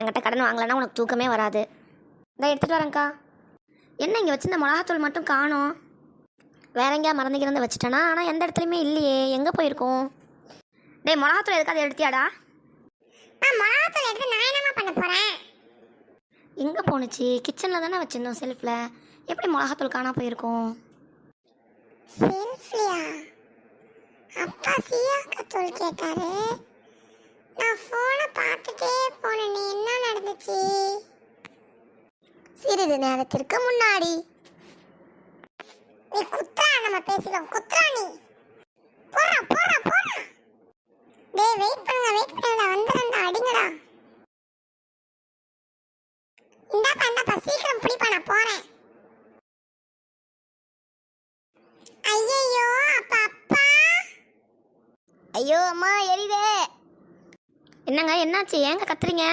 என்கிட்ட கடன் வாங்கலைன்னா உனக்கு தூக்கமே வராது. இதை எடுத்துகிட்டு வரேன்க்கா. என்ன இங்கே வச்சிருந்த மிளகாத்தூள் மட்டும் காணோம்? வேற எங்கேயா மறந்துக்கிறந்து வச்சுட்டேனா? ஆனால் எந்த இடத்துலையுமே இல்லையே. எங்கே போயிருக்கோம்? டேய் மிளகாத்தூள் எதுக்காவது எடுத்தியாடா? மிளகாத்தூள் எடுத்து நான் என்னமா பண்ண போறேன்? எங்கே போணுச்சு? கிச்சனில் தானே வச்சுருந்தோம் செல்ஃபில் எப்படி மிளகாத்தூள் காணா போயிருக்கோம்? செல்ஃபியா அப்பா சீயாக்கா தூள் கேட்டாரு. நான் ஃபோனை சிறிது நேரத்திற்கு முன்னாடி. நீ குத்ரா நம்ம பேசிடும் குத்ரா நீ. போறா போறா போறா டேய் வெயிட் பண்ணுங்க வெயிட் பண்ணுங்க. வந்துடுறேன்டா அடிங்கடா. இந்தாப்பா இந்தாப்பா சீக்கிரம் பிடிப்பா நான் போறேன். ஐயோ அப்பா அப்பா. ஐயோ அம்மா எரிதே என்னங்க என்னாச்சு? ஏங்க கத்துறீங்க?